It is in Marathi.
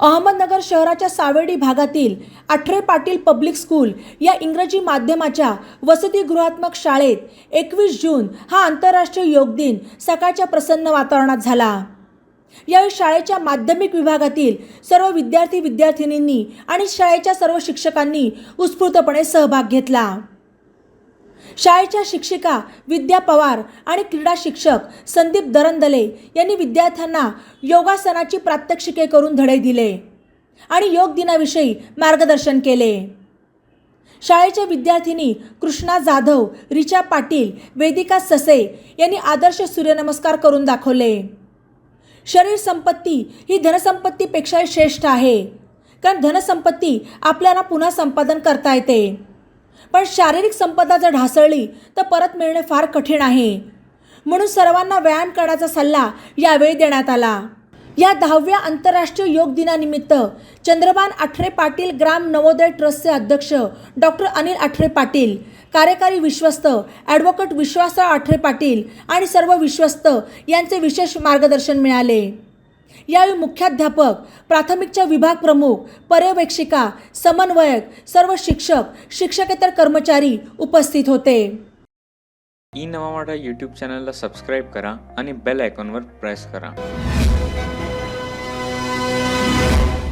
अहमदनगर शहराच्या सावेडी भागातील आठरे पाटील पब्लिक स्कूल या इंग्रजी माध्यमाच्या वसतिगृहात्मक शाळेत एकवीस जून हा आंतरराष्ट्रीय योग दिन सकाळच्या प्रसन्न वातावरणात झाला. यावेळी शाळेच्या माध्यमिक विभागातील सर्व विद्यार्थी विद्यार्थिनींनी आणि शाळेच्या सर्व शिक्षकांनी उत्स्फूर्तपणे सहभाग घेतला. शाळेच्या शिक्षिका विद्या पवार आणि क्रीडा शिक्षक संदीप दरंदले यांनी विद्यार्थ्यांना योगासनाची प्रात्यक्षिके करून धडे दिले आणि योग दिनाविषयी मार्गदर्शन केले. शाळेच्या विद्यार्थिनी कृष्णा जाधव रिचा पाटील वेदिका ससे यांनी आदर्श सूर्यनमस्कार करून दाखवले. शरीर संपत्ती ही धनसंपत्तीपेक्षा श्रेष्ठ आहे. कारण धनसंपत्ती आपल्याला पुन्हा संपादन करता येते. पण शारीरिक संपदा जर ढासळली तर परत मिळणे फार कठीण आहे. म्हणून सर्वांना व्यायाम करण्याचा सल्ला यावेळी देण्यात आला. या दहाव्या आंतरराष्ट्रीय योग दिनानिमित्त चंद्रबान आठरे पाटील ग्राम नवोदय ट्रस्टचे अध्यक्ष डॉक्टर अनिल आठरे पाटील कार्यकारी विश्वस्त ॲडव्होकेट विश्वासराव आठरे पाटील आणि सर्व विश्वस्त यांचे विशेष मार्गदर्शन मिळाले. यावेळी मुख्याध्यापक प्राथमिकच्या विभाग प्रमुख पर्यवेक्षिका समन्वयक सर्व शिक्षक शिक्षकेतर कर्मचारी उपस्थित होते. ई नवा यूट्यूब चॅनलला सबस्क्राईब करा आणि बेल आयकॉनवर प्रेस करा.